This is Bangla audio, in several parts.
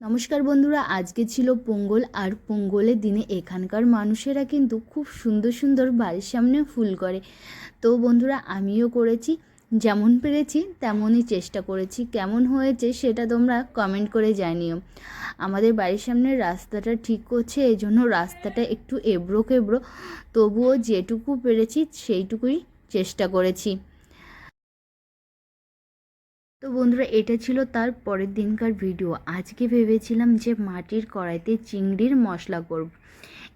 নমস্কার বন্ধুরা, আজকে ছিল পোঙ্গল আর পোঙ্গলের দিনে এখানকার মানুষেরা কিন্তু খুব সুন্দর সুন্দর বাড়ির সামনে ফুল করে। তো বন্ধুরা, আমিও করেছি, যেমন পেরেছি তেমনই চেষ্টা করেছি। কেমন হয়েছে সেটা তোমরা কমেন্ট করে জানিও। আমাদের বাড়ির সামনে রাস্তাটা ঠিক করছে এই জন্য রাস্তাটা একটু এবড়ো কেবড়ো তবুও যেটুকু পেরেছি সেইটুকুই চেষ্টা করেছি। তো বন্ধুরা, এটা ছিল তার পরের দিনকার ভিডিও। আজকে ভেবেছিলাম যে মাটির কড়াইতে চিংড়ির মশলা করব।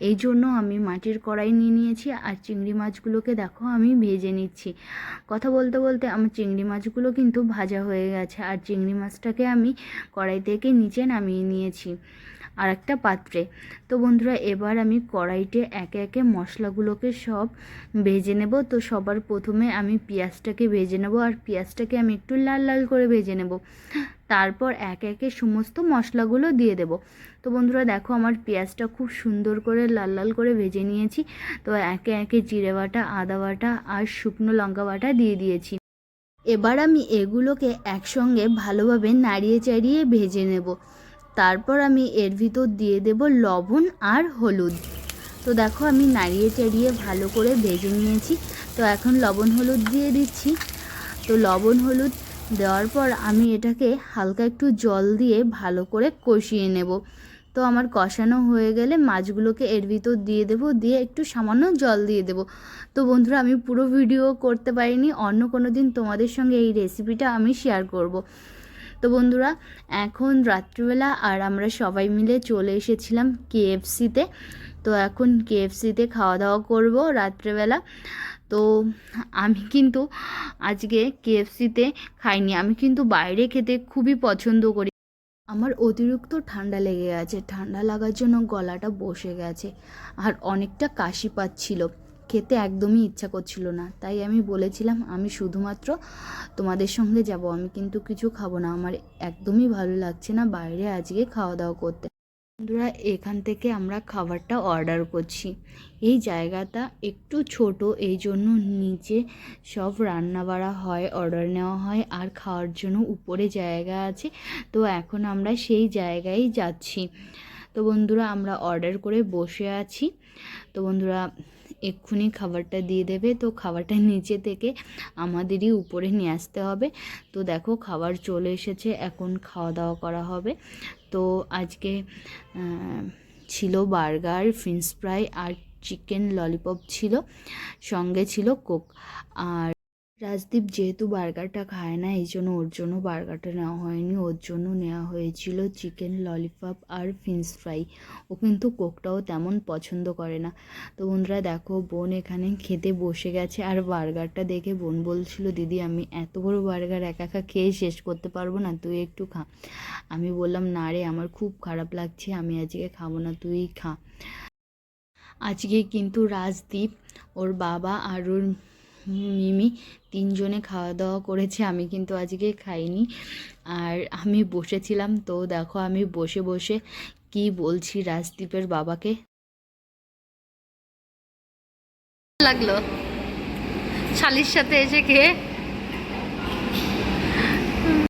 এই জন্য আমি মাটির কড়াই নিয়ে নিয়েছি আর চিংড়ি মাছগুলোকে দেখো আমি ভেজে নিচ্ছি। কথা বলতে বলতে আমার চিংড়ি মাছগুলো কিন্তু ভাজা হয়ে গেছে আর চিংড়ি মাছটাকে আমি কড়াই থেকে নিচে নামিয়ে নিয়েছি। আর একটা পাত্রে। তো বন্ধুরা, এবার আমি কড়াইতে একে একে মশলাগুলোকে সব ভেজে নেব। তো সবার প্রথমে আমি পেঁয়াজটাকে ভেজে নেব আর পেঁয়াজটাকে আমি একটু লাল লাল করে ভেজে নেব। তারপর একে একে সমস্ত মশলাগুলো দিয়ে দেব। তো বন্ধুরা, দেখো আমার পেঁয়াজটা খুব সুন্দর করে লাল লাল করে ভেজে নিয়েছি। তো একে একে জিরে বাটা, আদা বাটা আর শুকনো লঙ্কা বাটা দিয়ে দিয়েছি। এবার আমি এগুলোকে একসঙ্গে ভালোভাবে নাড়িয়ে চাড়িয়ে ভেজে নেব। তারপর আমি এর ভিতর দিয়ে দেব লবণ আর হলুদ। তো দেখো আমি নাড়িয়ে চাড়িয়ে ভালো করে ভেজে নিয়েছি। তো এখন লবণ হলুদ দিয়ে দিচ্ছি। তো লবণ হলুদ দেওয়ার পর আমি এটাকে হালকা একটু জল দিয়ে ভালো করে কষিয়ে নেব। তো আমার কষানো হয়ে গেলে মাছগুলোকে এর ভিতর দিয়ে দেবো, দিয়ে একটু সামান্য জল দিয়ে দেবো। তো বন্ধুরা, আমি পুরো ভিডিও করতে পারিনি। অন্য কোনো দিন তোমাদের সঙ্গে এই রেসিপিটা আমি শেয়ার করব। তো বন্ধুরা, এখন রাত্রিবেলা আর আমরা সবাই মিলে চলে এসেছিলাম কেএফসিতে তো এখন কেএফসিতে খাওয়া দাওয়া করব রাত্রেবেলা। তো আমি কিন্তু আজকে কেএফসিতে খাইনি। আমি কিন্তু বাইরে খেতে খুবই পছন্দ করি। আমার অতিরিক্ত ঠান্ডা লেগে গেছে। ঠান্ডা লাগার জন্য গলাটা বসে গেছে। আর অনেকটা কাশি পাচ্ছিল। খেতে একদমই ইচ্ছা করছিল না। তাই আমি বলেছিলাম, আমি শুধুমাত্র তোমাদের সঙ্গে যাব। আমি কিন্তু কিছু খাব না। আমার একদমই ভালো লাগছে না বাইরে আজকে খাওয়া দাওয়া করতে। বন্ধুরা, এখান থেকে আমরা খাবারটা অর্ডার করছি। এই জায়গাটা একটু ছোট, এই জন্য নিচে সব রান্না বাড়া হয়, অর্ডার নেওয়া হয়, আর খাওয়ার জন্য উপরে জায়গা আছে। তো এখন আমরা সেই জায়গায় যাচ্ছি। তো বন্ধুরা, আমরা অর্ডার করে বসে আছি। তো বন্ধুরা এক্ষুনি খাবারটা দিয়ে দেবে। তো খাবারটা নিচে থেকে আমাদেরই উপরে নিয়ে আসতে হবে। তো দেখো খাবার চলে এসেছে, এখন খাওয়া দাওয়া করা হবে। তো আজকে ছিল বার্গার ফ্রেঞ্চ ফ্রাই আর চিকেন ললিপপ ছিল, সঙ্গে ছিল কোক। আর রাজদীপ যেহেতু বার্গারটা খায় না, এই জন্য ওর জন্য বার্গারটা নেওয়া হয়নি। ওর জন্য নেওয়া হয়েছিল চিকেন ললিপপ আর ফিন্স ফ্রাই। ও কিন্তু কোকটাও তেমন পছন্দ করে না। তো বন্ধুরা, দেখো, বোন এখানে খেতে বসে গেছে আর বার্গারটা দেখে বোন বলছিল, দিদি, আমি এত বড় বার্গার একা একা খেয়ে শেষ করতে পারব না, তুই একটু খা। আমি বললাম, না রে, আমার খুব খারাপ লাগছে, আমি আজকে খাব না, তুই খা। আজকে কিন্তু রাজদীপ, ওর বাবা আর ওর মিমি তিনজনে খাওয়া দাওয়া করেছে, আমি কিন্তু আজকে খাইনি। আর আমি বসেছিলাম, তো দেখো আমি বসে বসে কি বলছি রাজদীপের বাবাকে। লাগল। শালির সাথে এসে খেয়ে